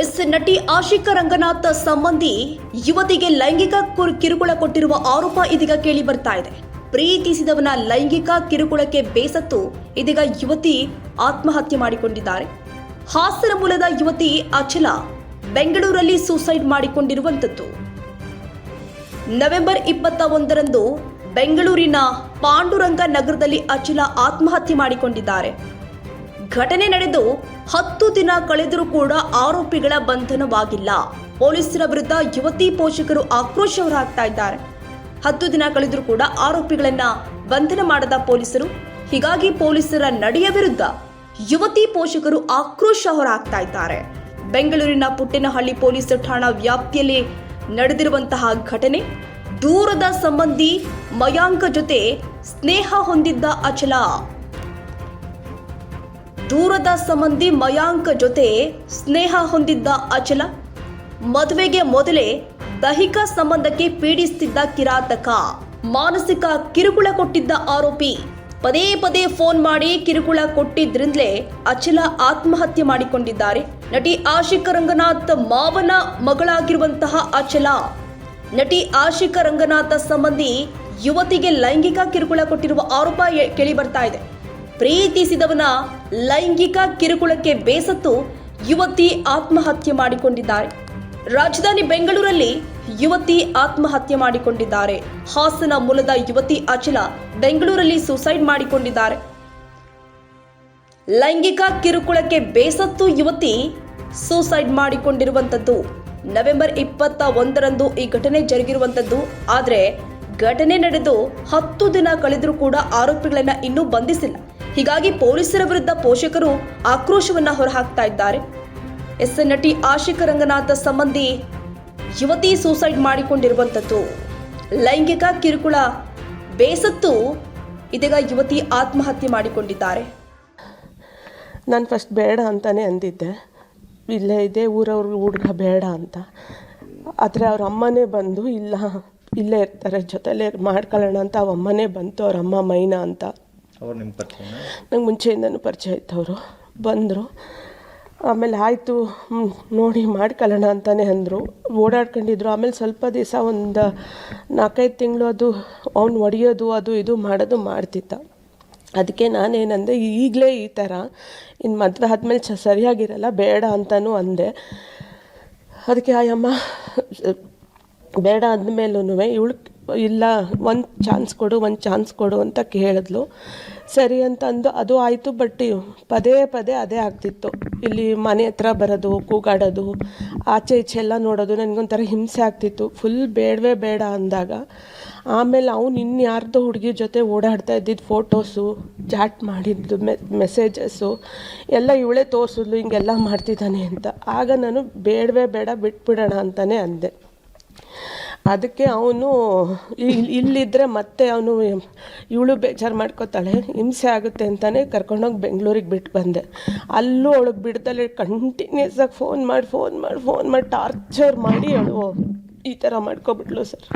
S ನಟಿ ಆಶಿಕಾ ರಂಗನಾಥ್ ಸಂಬಂಧಿ ಯುವತಿಗೆ ಲೈಂಗಿಕ ಕಿರುಕುಳ ಕೊಟ್ಟಿರುವ ಆರೋಪ ಇದೀಗ ಕೇಳಿ ಬರ್ತಾ ಇದೆ. ಪ್ರೀತಿಸಿದವನ ಲೈಂಗಿಕ ಕಿರುಕುಳಕ್ಕೆ ಬೇಸತ್ತು ಇದೀಗ ಯುವತಿ ಆತ್ಮಹತ್ಯೆ ಮಾಡಿಕೊಂಡಿದ್ದಾರೆ. ಹಾಸನ ಮೂಲದ ಯುವತಿ ಅಚಲ ಬೆಂಗಳೂರಲ್ಲಿ ಸೂಸೈಡ್ ಮಾಡಿಕೊಂಡಿರುವಂತದ್ದು. ನವೆಂಬರ್ ಇಪ್ಪತ್ತ ಒಂದರಂದು ಬೆಂಗಳೂರಿನ ಪಾಂಡುರಂಗ ನಗರದಲ್ಲಿ ಅಚಲ ಆತ್ಮಹತ್ಯೆ ಮಾಡಿಕೊಂಡಿದ್ದಾರೆ. ಘಟನೆ ನಡೆದು ಹತ್ತು ದಿನ ಕಳೆದರೂ ಕೂಡ ಆರೋಪಿಗಳ ಬಂಧನವಾಗಿಲ್ಲ. ಪೊಲೀಸರ ವಿರುದ್ಧ ಯುವತಿ ಪೋಷಕರು ಆಕ್ರೋಶ ಹೊರಹಾಕ್ತಾ ಇದ್ದಾರೆ. ಹತ್ತು ದಿನ ಕಳೆದರೂ ಕೂಡ ಆರೋಪಿಗಳನ್ನ ಬಂಧನ ಮಾಡದ ಪೊಲೀಸರು, ಹೀಗಾಗಿ ಪೊಲೀಸರ ನಡೆಯ ವಿರುದ್ಧ ಯುವತಿ ಪೋಷಕರು ಆಕ್ರೋಶ ಹೊರಹಾಕ್ತಾ ಇದ್ದಾರೆ. ಬೆಂಗಳೂರಿನ ಪುಟ್ಟೇನಹಳ್ಳಿ ಪೊಲೀಸ್ ಠಾಣಾ ವ್ಯಾಪ್ತಿಯಲ್ಲಿ ನಡೆದಿರುವಂತಹ ಘಟನೆ, ದೂರದ ಸಂಬಂಧಿ ಮಯಾಂಕ ಜೊತೆ ಸ್ನೇಹ ಹೊಂದಿದ್ದ ಅಚಲ. ದೂರದ ಸಂಬಂಧಿ ಮಯಾಂಕ್ ಜೊತೆ ಸ್ನೇಹ ಹೊಂದಿದ್ದ ಅಚಲ, ಮದುವೆಗೆ ಮೊದಲೇ ದೈಹಿಕ ಸಂಬಂಧಕ್ಕೆ ಪೀಡಿಸುತ್ತಿದ್ದ ಕಿರಾತಕ, ಮಾನಸಿಕ ಕಿರುಕುಳ ಕೊಟ್ಟಿದ್ದ ಆರೋಪಿ. ಪದೇ ಪದೇ ಫೋನ್ ಮಾಡಿ ಕಿರುಕುಳ ಕೊಟ್ಟಿದ್ರಿಂದಲೇ ಅಚಲ ಆತ್ಮಹತ್ಯೆ ಮಾಡಿಕೊಂಡಿದ್ದಾರೆ. ನಟಿ ಆಶಿಕ ರಂಗನಾಥ್ ಮಾವನ ಮಗಳಾಗಿರುವಂತಹ ಅಚಲ, ನಟಿ ಆಶಿಕ ರಂಗನಾಥ ಸಂಬಂಧಿ ಯುವತಿಗೆ ಲೈಂಗಿಕ ಕಿರುಕುಳ ಕೊಟ್ಟಿರುವ ಆರೋಪ ಕೇಳಿ ಬರ್ತಾ ಇದೆ. ಪ್ರೀತಿಸಿದವನ ಲೈಂಗಿಕ ಕಿರುಕುಳಕ್ಕೆ ಬೇಸತ್ತು ಯುವತಿ ಆತ್ಮಹತ್ಯೆ ಮಾಡಿಕೊಂಡಿದ್ದಾರೆ. ರಾಜಧಾನಿ ಬೆಂಗಳೂರಲ್ಲಿ ಯುವತಿ ಆತ್ಮಹತ್ಯೆ ಮಾಡಿಕೊಂಡಿದ್ದಾರೆ. ಹಾಸನ ಮೂಲದ ಯುವತಿ ಅಚಲ ಬೆಂಗಳೂರಲ್ಲಿ ಸುಸೈಡ್ ಮಾಡಿಕೊಂಡಿದ್ದಾರೆ. ಲೈಂಗಿಕ ಕಿರುಕುಳಕ್ಕೆ ಬೇಸತ್ತು ಯುವತಿ ಸೂಸೈಡ್ ಮಾಡಿಕೊಂಡಿರುವಂತದ್ದು. ನವೆಂಬರ್ ಇಪ್ಪತ್ತ ಒಂದರಂದು ಈ ಘಟನೆ ಜರುಗಿರುವಂತದ್ದು. ಆದರೆ ಘಟನೆ ನಡೆದು ಹತ್ತು ದಿನ ಕಳೆದರೂ ಕೂಡ ಆರೋಪಿಗಳನ್ನು ಇನ್ನೂ ಬಂಧಿಸಿಲ್ಲ. ಹೀಗಾಗಿ ಪೊಲೀಸರ ವಿರುದ್ಧ ಪೋಷಕರು ಆಕ್ರೋಶವನ್ನ ಹೊರಹಾಕ್ತಾ ಇದ್ದಾರೆ. ಎಸ್ ನಟಿ ಆಶಿಕ ರಂಗನಾಥ ಸಂಬಂಧಿ ಯುವತಿ ಸೂಸೈಡ್ ಮಾಡಿಕೊಂಡಿರುವಂತದ್ದು. ಲೈಂಗಿಕ ಕಿರುಕುಳ, ಬೇಸತ್ತು, ಇದೀಗ ಯುವತಿ ಆತ್ಮಹತ್ಯೆ ಮಾಡಿಕೊಂಡಿದ್ದಾರೆ. ನಾನು ಫಸ್ಟ್ ಬೇಡ ಅಂತಲೇ ಅಂದಿದ್ದೆ. ಇಲ್ಲೇ ಇದೆ, ಊರವ್ರ ಹುಡುಗ ಬೇಡ ಅಂತ. ಆದರೆ ಅವ್ರ ಅಮ್ಮನೇ ಬಂದು, ಇಲ್ಲ, ಇಲ್ಲೇ ಇರ್ತಾರೆ, ಜೊತೆಲೇ ಮಾಡ್ಕೊಳ್ಳೋಣ ಅಂತ ಅವ್ರ ಅಮ್ಮನೇ ಬಂತು, ಅವ್ರ ಅಮ್ಮ ಮೈನಾ ಅಂತ. ಅವ್ರು ನಿಮ್ಮ ಪರಿಚಯ ನಂಗೆ ಮುಂಚೆಯಿಂದನೂ ಪರಿಚಯ ಇತ್ತು ಅವರು ಬಂದರು. ಆಮೇಲೆ ಆಯಿತು ನೋಡಿ ಮಾಡ್ಕೊಳ್ಳೋಣ ಅಂತಲೇ ಅಂದರು. ಓಡಾಡ್ಕೊಂಡಿದ್ರು. ಆಮೇಲೆ ಸ್ವಲ್ಪ ದಿವಸ ಒಂದು ನಾಲ್ಕೈದು ತಿಂಗಳು ಅದು ಅವ್ನು ಒಡೆಯೋದು, ಅದು ಇದು ಮಾಡೋದು ಮಾಡ್ತಿದ್ದ. ಅದಕ್ಕೆ ನಾನೇನಂದೆ, ಈಗಲೇ ಈ ಥರ ಇನ್ನು ಮದುವೆ ಆದಮೇಲೆ ಚ, ಸರಿಯಾಗಿರಲ್ಲ, ಬೇಡ ಅಂತಲೂ ಅಂದೆ. ಅದಕ್ಕೆ ಆಯಮ್ಮ ಬೇಡ ಅಂದಮೇಲೂ ಇವಳು ಇಲ್ಲ, ಒಂದು ಚಾನ್ಸ್ ಕೊಡು, ಒಂದು ಚಾನ್ಸ್ ಕೊಡು ಅಂತ ಕೇಳಿದ್ಲು. ಸರಿ ಅಂತ ಅಂದು ಅದು ಆಯಿತು ಬಟ್ ಪದೇ ಪದೇ ಅದೇ ಆಗ್ತಿತ್ತು. ಇಲ್ಲಿ ಮನೆ ಹತ್ರ ಬರೋದು, ಕೂಗಾಡೋದು, ಆಚೆ ಈಚೆ ಎಲ್ಲ ನೋಡೋದು, ನನಗೊಂಥರ ಹಿಂಸೆ ಆಗ್ತಿತ್ತು. ಫುಲ್ ಬೇಡವೇ ಬೇಡ ಅಂದಾಗ, ಆಮೇಲೆ ಅವ್ನು ಇನ್ಯಾರ್ದೋ ಹುಡುಗಿ ಜೊತೆ ಓಡಾಡ್ತಾ ಇದ್ದಿದ್ದು ಫೋಟೋಸು ಚಾಟ್ ಮಾಡಿದ್ದು ಮೆ ಮೆಸೇಜಸ್ಸು ಎಲ್ಲ ಇವಳೇ ತೋರಿಸಿದ್ಲು, ಹಿಂಗೆಲ್ಲ ಮಾಡ್ತಿದ್ದಾನೆ ಅಂತ. ಆಗ ನಾನು ಬೇಡವೇ ಬೇಡ, ಬಿಟ್ಬಿಡೋಣ ಅಂತಲೇ ಅಂದೆ. ಅದಕ್ಕೆ ಅವನು ಇಲ್ಲಿದ್ದರೆ ಮತ್ತೆ ಅವನು ಇವಳು ಬೇಜಾರು ಮಾಡ್ಕೋತಾಳೆ. ಹಿಂಸೆ ಆಗುತ್ತೆ ಅಂತಲೇ ಕರ್ಕೊಂಡೋಗಿ ಬೆಂಗಳೂರಿಗೆ ಬಿಟ್ಟು ಬಂದೆ. ಅಲ್ಲೂ ಅವಳಿಗೆ ಬಿಡ್ದಲೆ ಕಂಟಿನ್ಯೂಸ್ ಆಗಿ ಫೋನ್ ಮಾಡಿ ಫೋನ್ ಮಾಡಿ ಫೋನ್ ಮಾಡಿ ಟಾರ್ಚರ್ ಮಾಡಿ ಅವಳು. ಈ ಥರ ಮಾಡ್ಕೊಬಿಟ್ಲು ಸರ್.